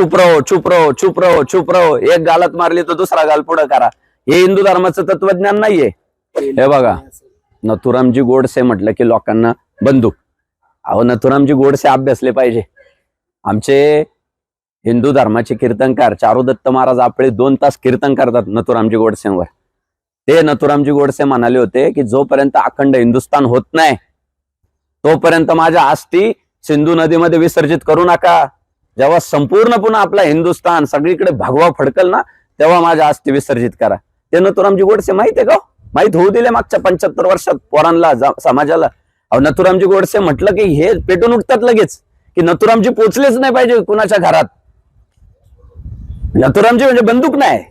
चुप रहो चुप रहो चुप रहो चुप रहो एक गालत मारली तर दुसरा गाल पुढं करा. हे हिंदू धर्माचं तत्वज्ञान नाहीये. हे बघा. नथुरामजी गोडसे म्हटलं की लोकांना बंदूक. अहो नथुरामजी गोडसे अभ्यासले पाहिजे. आमचे हिंदू धर्माचे कीर्तनकार चारुदत्त महाराज आपले दोन तास कीर्तन करतात नथुरामजी गोडसेंवर. ते नथुरामजी गोडसे म्हणाले होते की जोपर्यंत अखंड हिंदुस्थान होत नाही तोपर्यंत माझ्या अस्थी सिंधू नदीमध्ये विसर्जित करू नका. जेव्हा संपूर्ण पुन्हा आपला हिंदुस्थान सगळीकडे भगवा फडकल ना तेव्हा माझ्या अस्थी विसर्जित करा. ते नथुरामजी गोडसे माहीत आहे का हो? माहीत होऊ दिले मागच्या पंच्याहत्तर वर्षात पोरांना समाजाला. अहो नथुरामजी गोडसे म्हटलं की हे पेटून उठतात लगेच की नथुरामजी पोचलेच नाही पाहिजे कुणाच्या घरात. नथुरामजी म्हणजे बंदूक नाही.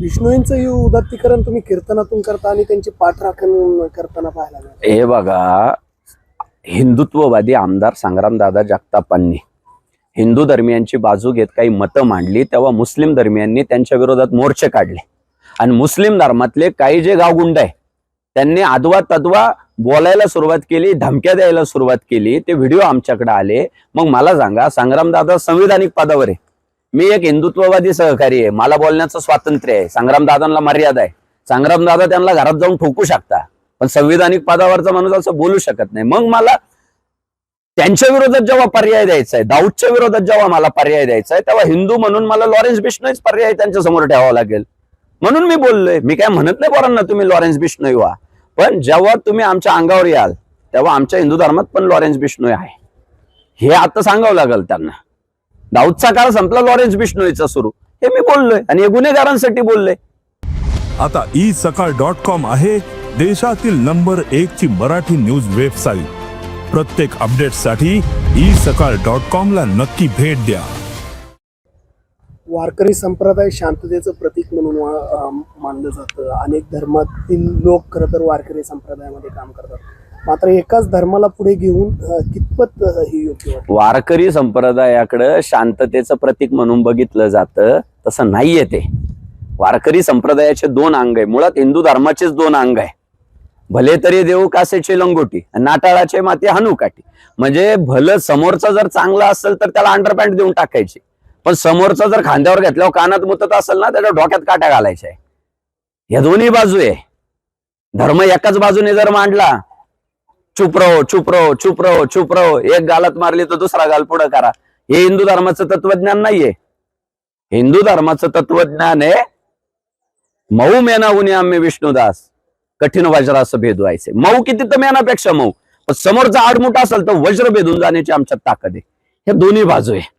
विष्णूंचं हे उदात्तीकरण तुम्ही कीर्तनातून करता आणि त्यांची पाठराखण करताना पाहायला हे बघा हिंदुत्ववादी आमदार संग्रामदादा जगतापांनी हिंदू धर्मियांची बाजू घेत काही मतं मांडली तेव्हा मुस्लिम धर्मियांनी त्यांच्या विरोधात मोर्चे काढले. आणि मुस्लिम धर्मातले काही जे गावगुंड आहे त्यांनी आदवा तद्वा बोलायला सुरुवात केली धमक्या द्यायला सुरुवात केली. ते व्हिडिओ आमच्याकडे आले. मग मला सांगा संग्रामदादा संविधानिक पदावर आहे. मी एक हिंदुत्ववादी सहकारी आहे. मला बोलण्याचं स्वातंत्र्य आहे. संग्रामदादांना मर्यादा आहे. संग्रामदादा त्यांना घरात जाऊन ठोकू शकता. पण संविधानिक पदावरचा माणूस असं बोलू शकत नाही. मग मला त्यांच्या विरोधात जेव्हा पर्याय द्यायचा आहे दाऊदच्या विरोधात जेव्हा मला पर्याय द्यायचा आहे तेव्हा हिंदू म्हणून मला लॉरेन्स बिश्नोईच पर्याय त्यांच्यासमोर ठेवावा लागेल. म्हणून मी बोललोय मी काय म्हणत नाही पोरांना तुम्ही लॉरेन्स बिश्नोई व्हा पण जेव्हा तुम्ही आमच्या अंगावर याल तेव्हा आमच्या हिंदू धर्मात पण लॉरेन्स बिश्नोई आहे. हे आता सांगावं लागेल त्यांना. दाऊदचा काळ संपला लॉरेन्स बिश्नोईचा सुरू. हे मी बोललोय आणि हे गुन्हेगारांसाठी बोललोय. आता ई सकाळ डॉट कॉम आहे देशातील नंबर एक ची मराठी न्यूज वेबसाईट प्रत्येक अपडेटसाठी ई सकाळ डॉट कॉम ला नक्की भेट द्या. वारकरी संप्रदाय शांततेचं प्रतीक म्हणून मानलं जातं. अनेक धर्मातील लोक खरं तर वारकरी संप्रदायामध्ये काम करतात. मात्र एकाच धर्माला पुढे घेऊन कितपत हे योग्य वारकरी संप्रदायाकडं शांततेचं प्रतीक म्हणून बघितलं जातं तसं नाहीये ते. वारकरी संप्रदायाचे दोन अंग आहे. मुळात हिंदू धर्माचेच दोन अंग आहे. भले तरी देऊ कासेची लंगोटी नाटाळाचे माती हनुकाठी म्हणजे भलं समोरचा जर चांगला असेल तर त्याला अंडरपॅन्ट देऊन टाकायची. पण समोरचा जर खांद्यावर घेतल्यावर कानात मुतत असेल ना त्याच्या डोक्यात काट्या घालायच्या आहे. या दोन्ही बाजू आहे. धर्म एकाच बाजूने जर मांडला चुपरो चुपरो चुपरो चुपरो एक गालत मारली तर दुसरा गाल पुढं करा. हे हिंदू धर्माचं तत्वज्ञान नाहीये. हिंदू धर्माचं तत्वज्ञान आहे मऊ मेना उन्या आम्ही विष्णुदास. कठीण वज्राचं भेदवायचे मऊ किती तर मेनापेक्षा मऊ. पण समोरचा आडमुठा असेल तर वज्र भेदून जाण्याची आमच्यात ताकद आहे. हे दोन्ही बाजू आहे.